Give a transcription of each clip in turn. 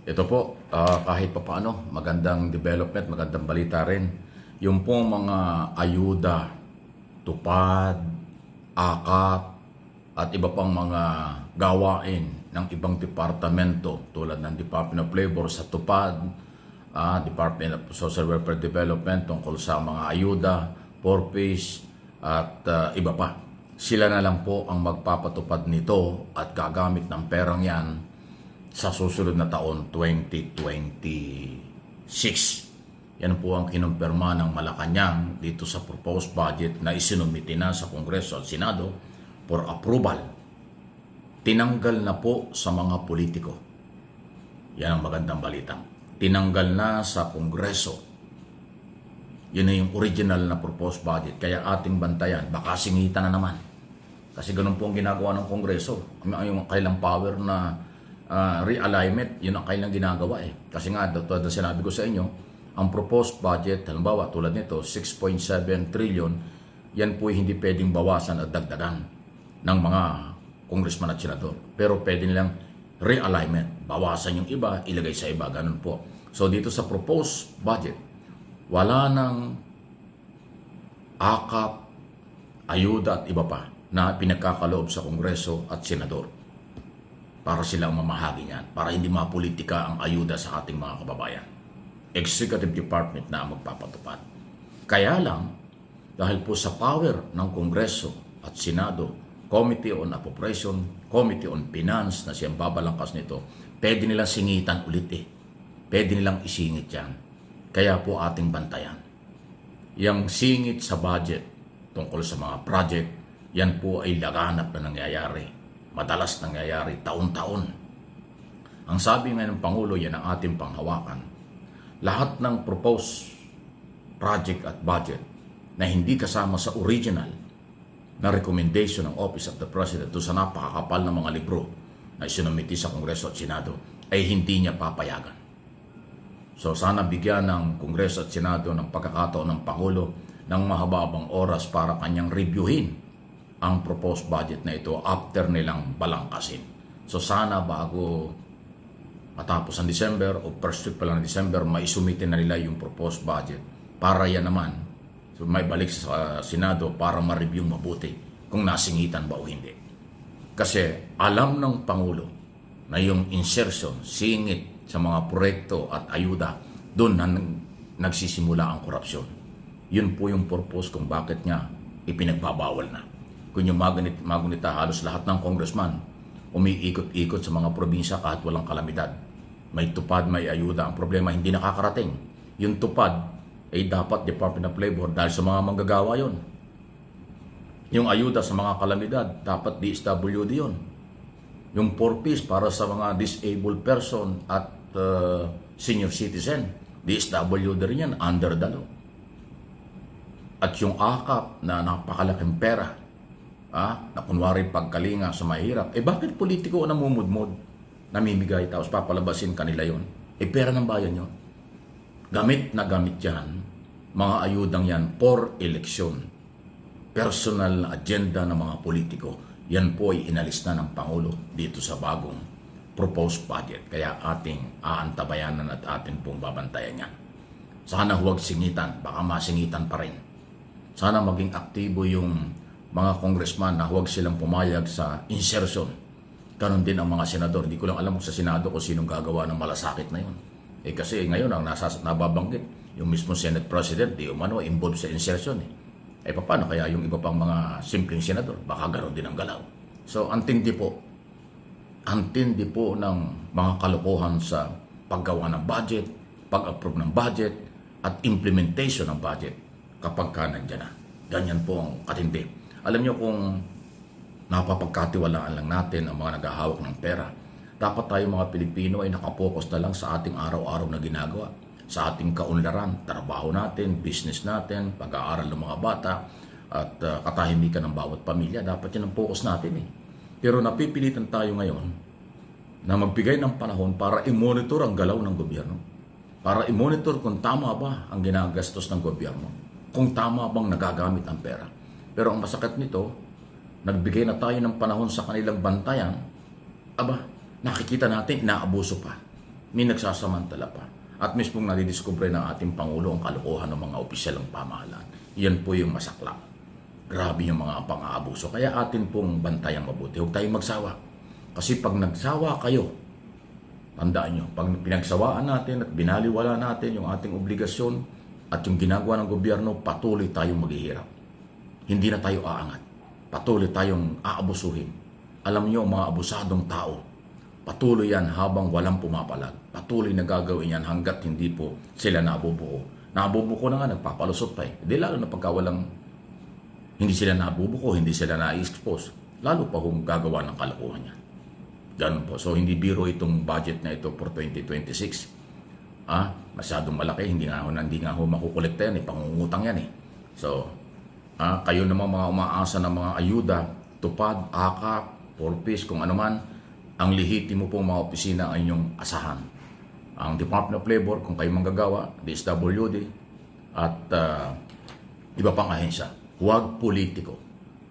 Ito po, ah, kahit pa paano, magandang development, magandang balita rin. Yung pong mga ayuda, tupad, akap, at iba pang mga gawain ng ibang departamento tulad ng Department of Labor sa tupad, ah, Department of Social Welfare Development tungkol sa mga ayuda, porpoise, at ah, iba pa. Sila na lang po ang magpapatupad nito at gagamit ng perang yan sa susunod na taon 2026. Yan po ang kinumpirma ng Malacanang dito sa proposed budget na isinumiti na sa Kongreso at Senado for approval. Tinanggal na po sa mga politiko. Yan ang magandang balita. Tinanggal na sa Kongreso. Yun na yung original na proposed budget. Kaya ating bantayan, baka singitan na naman. Kasi ganun po ang ginagawa ng Kongreso. Yung kailang power na ah, realignment, yun ang kailang ginagawa eh. Kasi nga, tulad na sinabi ko sa inyo, ang proposed budget, halimbawa tulad nito, 6.7 trillion, yan po hindi pwedeng bawasan at dagdagan ng mga congressman at senador. Pero pwede nilang realignment. Bawasan yung iba, ilagay sa iba. Ganun po. So dito sa proposed budget, wala nang akap, ayuda at iba pa na pinagkakaloob sa Kongreso at Senador para silang mamahagi niyan, para hindi mapolitika ang ayuda sa ating mga kababayan. Executive Department na ang magpapatupad. Kaya lang, dahil po sa power ng Kongreso at Senado, Committee on Appropriation, Committee on Finance na siyang babalangkas nito, pwede nilang singitan ulit eh. Pwede nilang isingit yan. Kaya po ating bantayan. Yang singit sa budget tungkol sa mga project, yan po ay laganap na nangyayari. Madalas nangyayari taon-taon. Ang sabi nga ng Pangulo, yan ang ating panghawakan. Lahat ng proposed project at budget na hindi kasama sa original na recommendation ng Office of the President doon sa napakakapal na mga libro na isinumiti sa Kongreso at Senado ay hindi niya papayagan. So sana bigyan ng Kongreso at Senado ng pagkakataon ng Pangulo ng mahababang oras para kanyang reviewin ang proposed budget na ito after nilang balangkasin. So sana bago matapos ang December o first week pa lang ng December, maisumitin na nila yung proposed budget para yan naman so may balik sa Senado para ma-review mabuti kung nasingitan ba o hindi. Kasi alam ng Pangulo na yung insertion, singit sa mga proyekto at ayuda, doon na nagsisimula ang korupsyon. Yun po yung purpose kung bakit niya ipinagbabawal na. Kung yung magunit, magunita halos lahat ng congressman, umiikot-ikot sa mga probinsya kahit walang kalamidad. May tupad, may ayuda. Ang problema, hindi nakakarating. Yung tupad, ay dapat Department of Labor dahil sa mga manggagawa yon. Yung ayuda sa mga kalamidad, dapat DSWD yon. Yung 4Ps para sa mga disabled person at uh, senior citizen, DSWD rin yan, under the law. At yung akap na napakalaking pera, ah, na kunwari pagkalinga sa mahirap, eh bakit politiko ang namumudmod, namimigay, tapos papalabasin kanila yon? Eh pera ng bayan yon. Gamit na gamit yan, mga ayudang yan for election. Personal na agenda ng mga politiko, yan po ay inalis na ng Pangulo dito sa bagong proposed budget. Kaya ating aantabayanan at ating pong babantayan yan. Sana huwag singitan, baka masingitan pa rin. Sana maging aktibo yung mga congressman na huwag silang pumayag sa insertion. Ganon din ang mga senador. Hindi ko lang alam sa Senado kung sinong gagawa ng malasakit na yun. Eh kasi ngayon ang nasa, nababanggit, yung mismo Senate President, di umano, involved sa insertion eh. Eh paano kaya yung iba pang mga simpleng senador? Baka gano'n din ang galaw. So antindi po, antindi po ng mga kalokohan sa paggawa ng budget, pag-approve ng budget, at implementation ng budget kapag ka nandyan na. Ganyan po ang katindi. Alam nyo kung napapagkatiwalaan lang natin ang mga naghahawak ng pera, dapat tayo mga Pilipino ay nakapokus na lang sa ating araw-araw na ginagawa. Sa ating kaunlaran, trabaho natin, business natin, pag-aaral ng mga bata, at uh, katahimikan ng bawat pamilya. Dapat yan ang focus natin eh. Pero napipilitan tayo ngayon na magbigay ng panahon para i-monitor ang galaw ng gobyerno. Para i-monitor kung tama ba ang ginagastos ng gobyerno. Kung tama bang nagagamit ang pera. Pero ang masakit nito, nagbigay na tayo ng panahon sa kanilang bantayan, aba, nakikita natin, inaabuso pa. May nagsasamantala pa. At mismong nadidiskubre ng ating Pangulo ang kalokohan ng mga opisyal ng pamahalaan. Yan po yung masakla. Grabe yung mga pang-aabuso. Kaya atin pong bantayan mabuti. Huwag tayong magsawa. Kasi pag nagsawa kayo, tandaan nyo, pag pinagsawaan natin at binaliwala natin yung ating obligasyon at yung ginagawa ng gobyerno, patuloy tayong maghihirap. Hindi na tayo aangat. Patuloy tayong aabusuhin. Alam nyo, mga abusadong tao, patuloy yan habang walang pumapalag. Patuloy na gagawin yan hanggat hindi po sila nabubuo. Nabubuko na nga, nagpapalusot pa eh. Di lalo na pagka walang hindi sila nabubuko, hindi sila na-expose. Lalo pa kung gagawa ng kalokohan yan. Ganun po. So, hindi biro itong budget na ito for 2026. Ah, masyadong malaki. Hindi nga ho, hindi nga ho makukolekta yan. Eh. Pangungutang yan eh. So, ah, kayo naman mga umaasa ng mga ayuda, tupad, akap, porpis, kung ano man, ang lihitimo pong mga opisina ang inyong asahan. Ang Department of Labor, kung kayo manggagawa, DSWD, at ah, iba pang ahensya. Huwag politiko.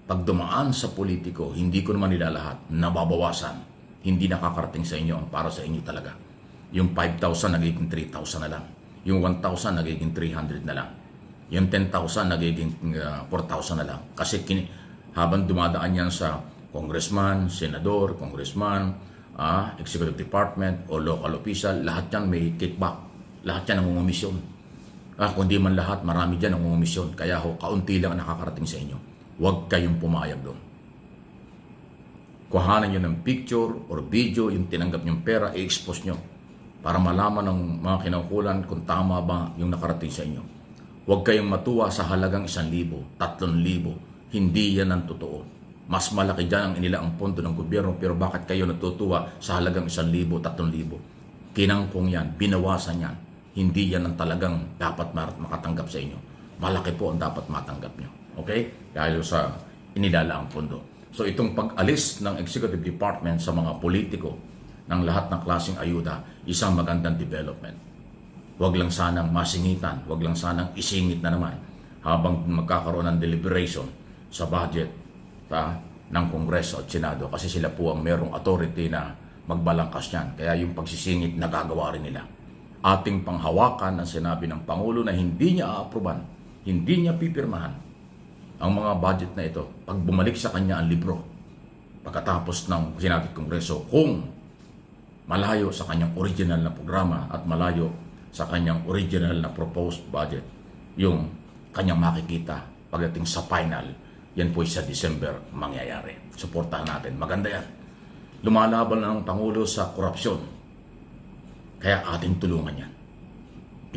Pag dumaan sa politiko, hindi ko naman nilalahat, nababawasan. Hindi nakakarating sa inyo ang para sa inyo talaga. Yung 5,000 nagiging 3,000 na lang. Yung 1,000 nagiging 300 na lang. Yung 10,000 nagiging uh, 4,000 na lang. Kasi kin- habang dumadaan yan sa congressman, senador, congressman, ah, executive department, o local official, lahat yan may kickback. Lahat yan ang umisyon. Ah, kundi man lahat, marami dyan ang umisyon. Kaya ho, kaunti lang ang nakakarating sa inyo. Huwag kayong pumayag doon. Kuhanan nyo ng picture or video, yung tinanggap nyong pera, i-expose nyo para malaman ng mga kinaukulan kung tama ba yung nakarating sa inyo. Huwag kayong matuwa sa halagang isang libo, tatlong libo. Hindi yan ang totoo. Mas malaki dyan ang inila ang pondo ng gobyerno pero bakit kayo natutuwa sa halagang isang libo, tatlong libo? Kinangkong yan, binawasan yan. Hindi yan ang talagang dapat makatanggap sa inyo. Malaki po ang dapat matanggap nyo. Okay? Dahil sa inilala ang pondo. So itong pag-alis ng Executive Department sa mga politiko ng lahat ng klaseng ayuda, isang magandang development. Huwag lang sanang masingitan, huwag lang sanang isingit na naman habang magkakaroon ng deliberation sa budget ta, ng Kongreso at Senado kasi sila po ang merong authority na magbalangkas niyan. Kaya yung pagsisingit nagagawa rin nila. Ating panghawakan ang sinabi ng Pangulo na hindi niya aaproban, hindi niya pipirmahan ang mga budget na ito pag bumalik sa kanya ang libro pagkatapos ng sinabi Kongreso kung malayo sa kanyang original na programa at malayo sa kanyang original na proposed budget yung kanyang makikita pagdating sa final yan po sa December mangyayari. Suportahan natin. Maganda yan. Lumalaban ng Pangulo sa korupsyon. Kaya ating tulungan yan.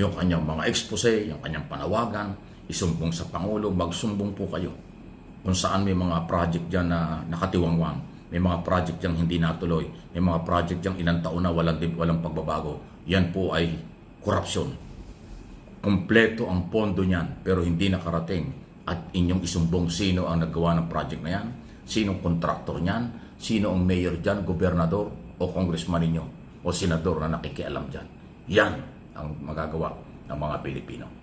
Yung kanyang mga expose, yung kanyang panawagan, isumbong sa Pangulo, magsumbong po kayo. Kung saan may mga project dyan na nakatiwangwang, may mga project dyan hindi natuloy, may mga project dyan ilang na walang, walang pagbabago, yan po ay korupsyon. Kompleto ang pondo niyan, pero hindi nakarating. At inyong isumbong sino ang naggawa ng project na yan, sinong kontraktor niyan, sino ang mayor dyan, gobernador, o congressman ninyo, o senador na nakikialam dyan. Yan ang magagawa ng mga Pilipino.